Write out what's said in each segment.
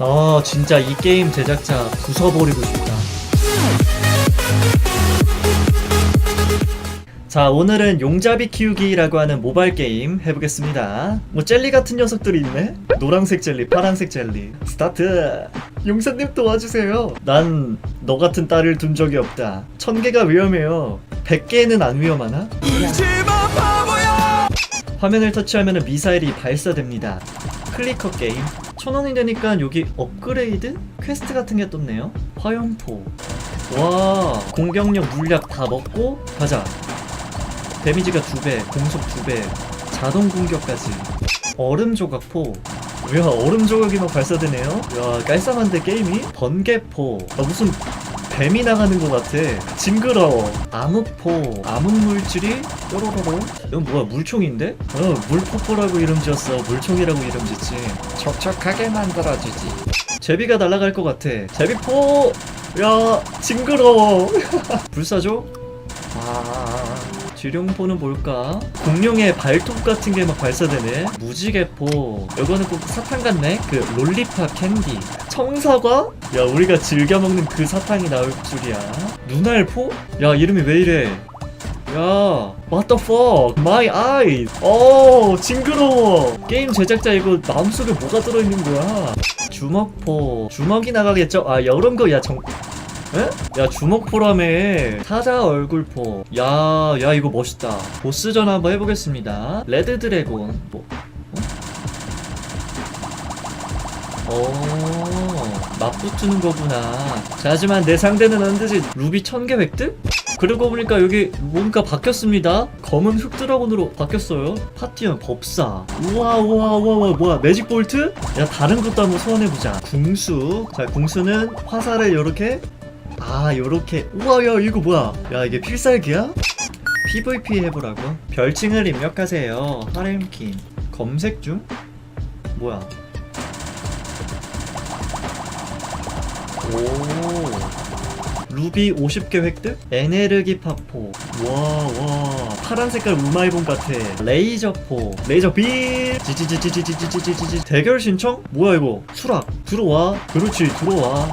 아 진짜 이 게임 제작자 부숴버리고 싶다. 자 오늘은 용잡이 키우기라고 하는 모바일 게임 해보겠습니다. 뭐 젤리 같은 녀석들이 있네? 노란색 젤리 파란색 젤리. 스타트! 용사님 도와주세요. 난 너 같은 딸을 둔 적이 없다. 천 개가 위험해요. 백 개는 안 위험하나? 화면을 터치하면 미사일이 발사됩니다. 클리커 게임 천 원이 되니까 여기 업그레이드? 퀘스트 같은 게 떴네요. 화염포 와 공격력 물약 다 먹고 가자. 데미지가 두배 공속 두배 자동 공격까지. 얼음 조각포. 야 얼음 조각이 막 발사되네요? 야 깔쌈한데 게임이 번개포. 아, 무슨 뱀이 나가는 것 같아. 징그러워. 암흑포 암흑 물질이 뾰로로로. 이건 뭐야 물총인데? 어 물포포라고 이름 지었어. 물총이라고 이름 짓지. 촉촉하게 만들어주지. 제비가 날아갈 것 같아. 제비포! 야 징그러워. 불사조? 아 지룡포는 뭘까? 공룡의 발톱 같은 게 막 발사되네. 무지개포. 이거는 꼭 사탕 같네. 그 롤리팝 캔디. 청사과? 야 우리가 즐겨 먹는 그 사탕이 나올 줄이야. 눈알포? 야 이름이 왜 이래? 야, what the fuck? My eyes. 어, 징그러워. 게임 제작자 이거 마음속에 뭐가 들어있는 거야? 주먹포. 주먹이 나가겠죠? 아, 이런 거, 야, 정, 에? 야 주먹 포라며 사자 얼굴 포. 야, 야 이거 멋있다. 보스전 한번 해보겠습니다. 레드 드래곤 뭐 어? 오 맞붙는 거구나. 자 하지만 내 상대는 안 되지. 루비 천개 획득? 그러고 보니까 여기 뭔가 바뀌었습니다. 검은 흑 드래곤으로 바뀌었어요. 파티원 법사. 우와 우와 우와 우와 뭐야 매직 볼트? 야 다른 것도 한번 소환해보자. 궁수. 자 궁수는 화살을 요렇게 아 요렇게. 우와 야 이거 뭐야? 야 이게 필살기야? PVP 해보라고? 별칭을 입력하세요. 하렘킨. 검색 중? 뭐야? 오. 루비 50개 획득? 에네르기 파포. 와와. 파란 색깔 우마이본 같아. 레이저포. 레이저 빔 지지지지지지지지지. 대결 신청? 뭐야 이거? 수락. 들어와. 그렇지 들어와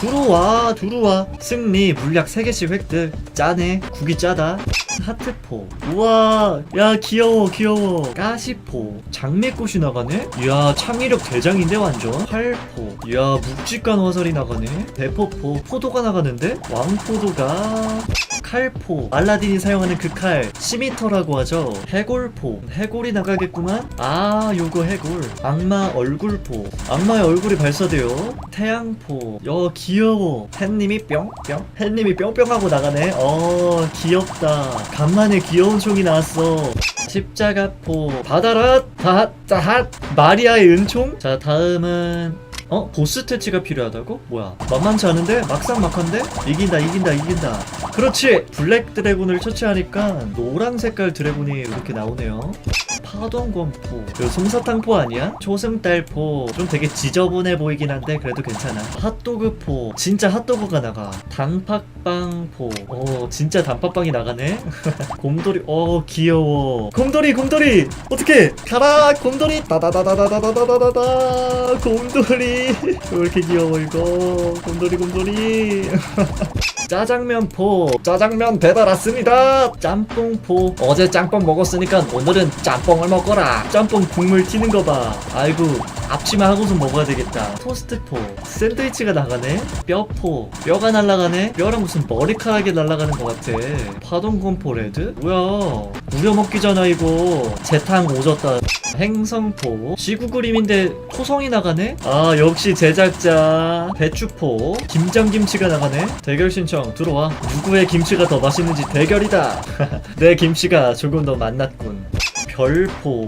들어와 들어와. 승리 물약 3개씩 획득. 짜네 국이 짜다. 하트포. 우와. 야 귀여워 귀여워. 가시포. 장미꽃이 나가네? 이야 창의력 대장인데 완전. 활포. 이야 묵직한 화살이 나가네. 대포포. 포도가 나가는데? 왕포도가 칼포. 알라딘이 사용하는 그 칼 시미터라고 하죠. 해골포. 해골이 나가겠구만. 아 요거 해골. 악마 얼굴포. 악마의 얼굴이 발사돼요. 태양포. 야 귀여워. 햇님이 뿅뿅. 햇님이 뿅뿅하고 나가네. 어 귀엽다. 간만에 귀여운 총이 나왔어. 십자가포. 바다라 다다핫. 마리아의 은총? 자 다음은 어? 보스 퇴치가 필요하다고? 뭐야 만만치 않은데? 막상 막한데? 이긴다 이긴다 이긴다 그렇지 블랙 드래곤을 처치하니까 노란 색깔 드래곤이 이렇게 나오네요 파동검포. 그 솜사탕포 아니야? 초승달포. 좀 되게 지저분해 보이긴 한데 그래도 괜찮아. 핫도그포. 진짜 핫도그가 나가. 단팥빵포. 어 진짜 단팥빵이 나가네? 곰돌이. 어 귀여워. 곰돌이 곰돌이! 어떻게 가라! 곰돌이! 다다다다다다다다다다. 곰돌이. 왜 이렇게 귀여워 이거? 곰돌이 곰돌이 짜장면포. 짜장면 배달 왔습니다. 짬뽕포. 어제 짬뽕 먹었으니까 오늘은 짬뽕을 먹거라. 짬뽕 국물 튀는 거 봐. 아이고 앞치마 하고서 먹어야 되겠다. 토스트포. 샌드위치가 나가네? 뼈포. 뼈가 날아가네? 뼈랑 무슨 머리카락이 날아가는 것 같아. 파동건포 레드? 뭐야? 우려먹기잖아 이거 재탕 오졌다 행성포. 지구 그림인데 토성이 나가네? 아 역시 제작자. 배추포. 김장김치가 나가네? 대결 신청 들어와. 누구의 김치가 더 맛있는지 대결이다. 내 김치가 조금 더 맛났군. 별포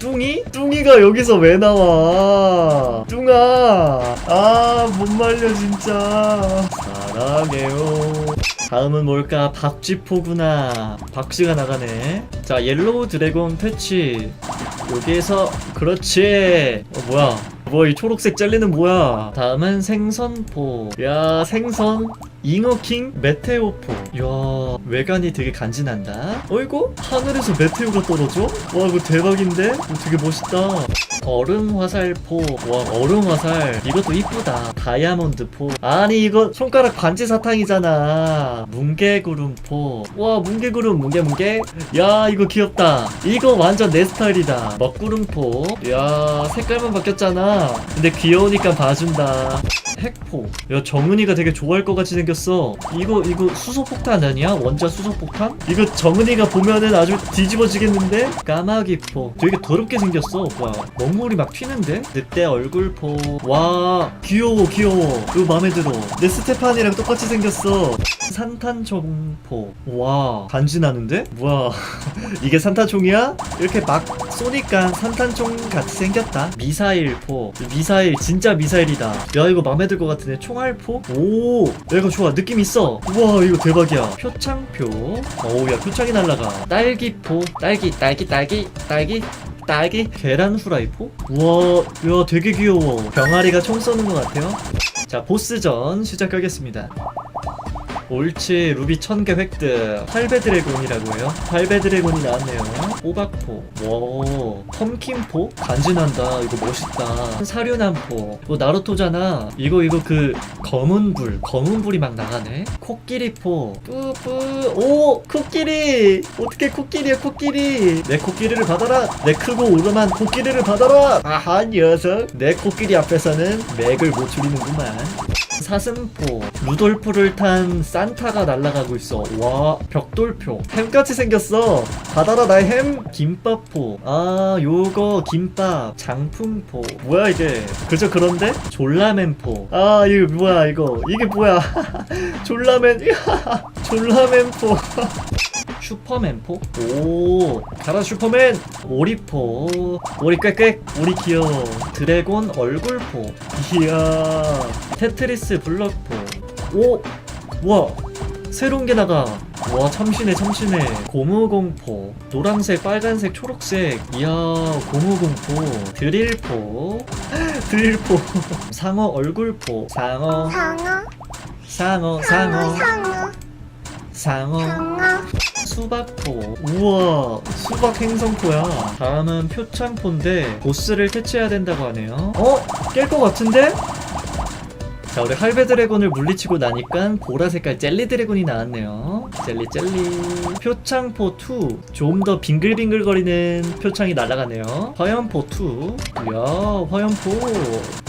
뚱이? 뚱이가 여기서 왜 나와? 뚱아! 아, 못 말려, 진짜. 사랑해요. 다음은 뭘까? 박쥐포구나. 박쥐가 나가네. 자, 옐로우 드래곤 패치. 여기에서, 그렇지. 어, 뭐야. 뭐, 이 초록색 젤리는 뭐야? 다음은 생선포. 야, 생선. 잉어킹 메테오포. 이야 외관이 되게 간지난다. 어이구 하늘에서 메테오가 떨어져? 와 이거 대박인데? 되게 멋있다. 얼음 화살포. 와 얼음 화살. 이것도 이쁘다. 다이아몬드포. 아니 이거 손가락 반지 사탕이잖아. 뭉게구름포. 와 뭉게구름 뭉게뭉게. 야 이거 귀엽다. 이거 완전 내 스타일이다. 먹구름포. 야 색깔만 바뀌었잖아. 근데 귀여우니까 봐준다. 핵포. 야 정은이가 되게 좋아할 것 같이 생겼 어 이거 이거 수소폭탄 아니야? 원자 수소폭탄? 이거 정은이가 보면은 아주 뒤집어지겠는데? 까마귀포 되게 더럽게 생겼어 뭐야 먹물이 막 튀는데? 늑대 얼굴포 와 귀여워 귀여워 이거 마음에 들어 내 스테판이랑 똑같이 생겼어 산탄총포 와 간지나는데? 뭐야 이게 산탄총이야? 이렇게 막 쏘니까 산탄총 같이 생겼다 미사일포 미사일 진짜 미사일이다 야 이거 맘에 들 것 같은데 총알포? 오 야, 이거 좋아 느낌 있어. 우와 이거 대박이야. 표창표. 어우야 표창이 날라가. 딸기포. 딸기 딸기 딸기 딸기 딸기. 계란 후라이포? 우와 야 되게 귀여워. 병아리가 총 쏘는 것 같아요. 자 보스전 시작하겠습니다 옳지 루비 1000개 획득. 8배 드래곤이라고 해요. 8배 드래곤이 나왔네요. 호박포. 와 펌킨포? 간지난다. 이거 멋있다. 사륜한포. 이거 나루토잖아. 이거 이거 그 검은 불. 검은 불이 막 나가네. 코끼리포. 뿌뿌. 오 코끼리! 어떻게 코끼리야 코끼리? 내 코끼리를 받아라. 내 크고 오름한 코끼리를 받아라. 아하 녀석. 내 코끼리 앞에서는 맥을 못 줄이는구만 사슴포. 루돌프를 탄 산타가 날아가고 있어. 와 벽돌표. 햄같이 생겼어. 받아라 나의 햄. 김밥포. 아 요거 김밥. 장풍포. 뭐야 이게? 그저 그런데? 졸라맨포. 아 이거 뭐야 이거? 이게 뭐야? 졸라맨 졸라맨포 슈퍼맨포? 오. 잘한 슈퍼맨! 오리포. 오리 꽥꽥 오리 귀여워. 드래곤 얼굴포. 이야. 테트리스 블럭포. 오! 와! 새로운 게 나가. 와 참신해 참신해. 고무공포. 노란색 빨간색 초록색. 이야 고무공포. 드릴포. 드릴포. 상어 얼굴포. 상어. 상어 상어. 상어 상어. 상어, 상어. 수박포 우와 수박 행성포야 다음은 표창포인데 보스를 퇴치해야 된다고 하네요 어? 깰 것 같은데? 자 우리 할배 드래곤을 물리치고 나니까 보라 색깔 젤리 드래곤이 나왔네요 젤리 젤리. 표창포 2 좀 더 빙글빙글거리는 표창이 날아가네요. 화염포 2 이야 화염포.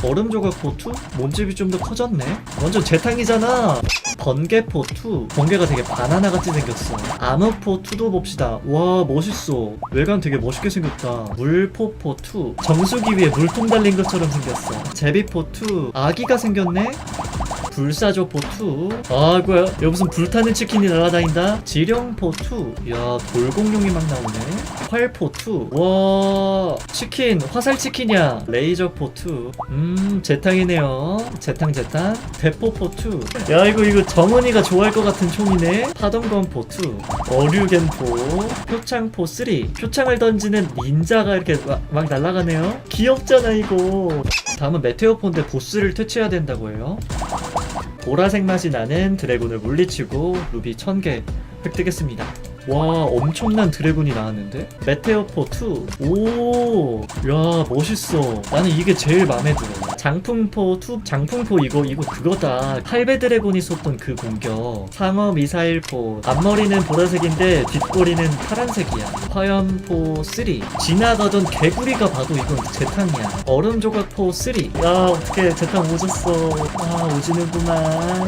얼음 조각포 2 몸집이 좀 더 커졌네. 완전 재탕이잖아. 번개포 2 번개가 되게 바나나 같이 생겼어. 암흑포 2도 봅시다. 와 멋있어. 외관 되게 멋있게 생겼다. 물포포 2 정수기 위에 물통 달린 것처럼 생겼어. 제비포 2 아기가 생겼네 불사조포 2 아이고야. 여기 무슨 불타는 치킨이 날아다닌다? 지령포 2야 돌공룡이 막 나오네. 활포 2와 치킨. 화살 치킨이야. 레이저포 2음 재탕이네요. 재탕 재탕. 대포포 2야 이거 이거 정은이가 좋아할 것 같은 총이네. 파동건포 2 어류겐포. 표창포 3 표창을 던지는 닌자가 이렇게 막, 막 날아가네요. 귀엽잖아 이거. 다음은 메테오포인데 보스를 퇴치해야 된다고 해요 보라색 맛이 나는 드래곤을 물리치고 루비 1000개 획득했습니다. 와 엄청난 드래곤이 나왔는데 메테오포 2 오, 야 멋있어. 나는 이게 제일 마음에 들어. 장풍포 2 장풍포 이거 이거 그거다. 팔배 드래곤이 쏟던 그 공격. 상어 미사일포 앞머리는 보라색인데 뒷꼬리는 파란색이야. 화염포 3 지나가던 개구리가 봐도 이건 재탕이야. 얼음 조각포 3 야 어떻게 재탕 오졌어. 아 오지는구만.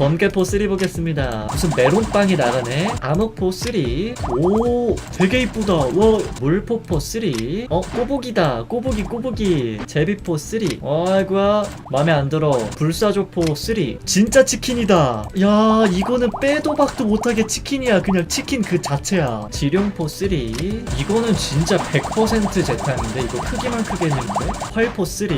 번개포 3 보겠습니다. 무슨 메론빵이 나가네. 암흑포 3. 오, 되게 이쁘다. 와, 물포포 3. 어, 꼬부기다. 꼬부기, 꼬부기. 제비포 3. 아이고야, 맘에 안 들어. 불사조포 3. 진짜 치킨이다. 야, 이거는 빼도 박도 못하게 치킨이야. 그냥 치킨 그 자체야. 지룡포 3. 이거는 진짜 100% 재탕인데 이거 크기만 크겠는데. 활포 3.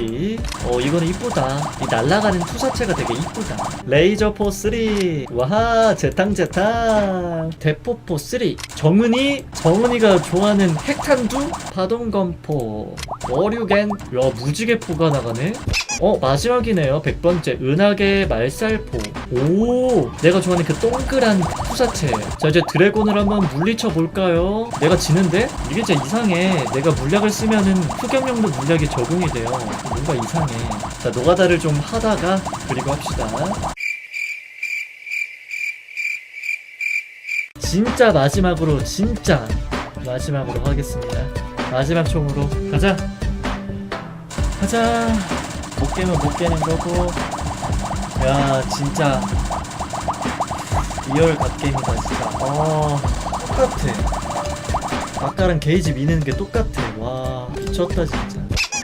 어, 이거는 이쁘다. 이 날아가는 투사체가 되게 이쁘다. 레이저포 3. 와하, 재탕 재탕. 대포포 3. 정은이, 정은이가 좋아하는 핵탄두? 파동검포. 어류겐. 야, 무지개포가 나가네. 어 마지막이네요 100번째 은하계 말살포 오 내가 좋아하는 그 동그란 투사체 자 이제 드래곤을 한번 물리쳐 볼까요 내가 지는데 이게 진짜 이상해 내가 물약을 쓰면은 흑염룡도 물약이 적용이 돼요 뭔가 이상해 자 노가다를 좀 하다가 그리고 합시다 진짜 마지막으로 진짜 마지막으로 하겠습니다. 마지막 총으로 가자. 가자. 못 깨면 못 깨는 거고. 야 진짜 리얼 갓게임이다 진짜. 어 똑같아. 아까랑 게이지 미는 게 똑같아. 와 미쳤다 진짜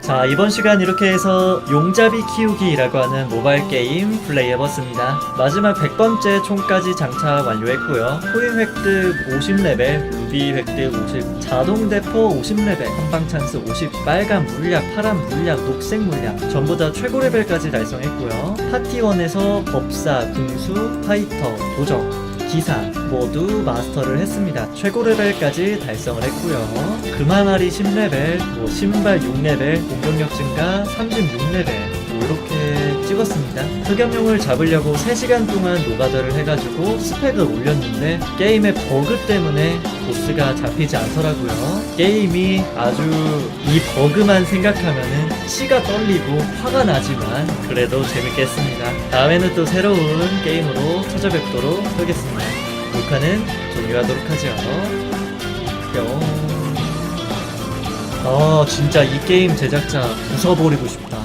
자 이번 시간 이렇게 해서 용잡이 키우기라고 하는 모바일 게임 플레이해봤습니다. 마지막 100번째 총까지 장착 완료했고요. 코인 획득 50레벨 루비 획득 50 자동 대포 50레벨 한방 찬스 50 빨간 물약 파란 물약 녹색 물약. 전부 다 최고 레벨까지 달성했고요. 파티원에서 법사 궁수 파이터 도적 기사 모두 마스터를 했습니다. 최고 레벨까지 달성을 했고요. 금항아리 10레벨, 뭐 신발 6레벨, 공격력 증가 36레벨 뭐 이렇게 찍었습니다. 흑염룡을 잡으려고 3시간 동안 노가다를 해가지고 스펙을 올렸는데 게임의 버그 때문에 보스가 잡히지 않더라고요. 게임이 아주 이 버그만 생각하면은 치가 떨리고 화가 나지만 그래도 재밌겠습니다. 다음에는 또 새로운 게임으로 찾아뵙도록 하겠습니다. 녹화는 종료하도록 하죠. 뿅. 아 진짜 이 게임 제작자 부숴버리고 싶다.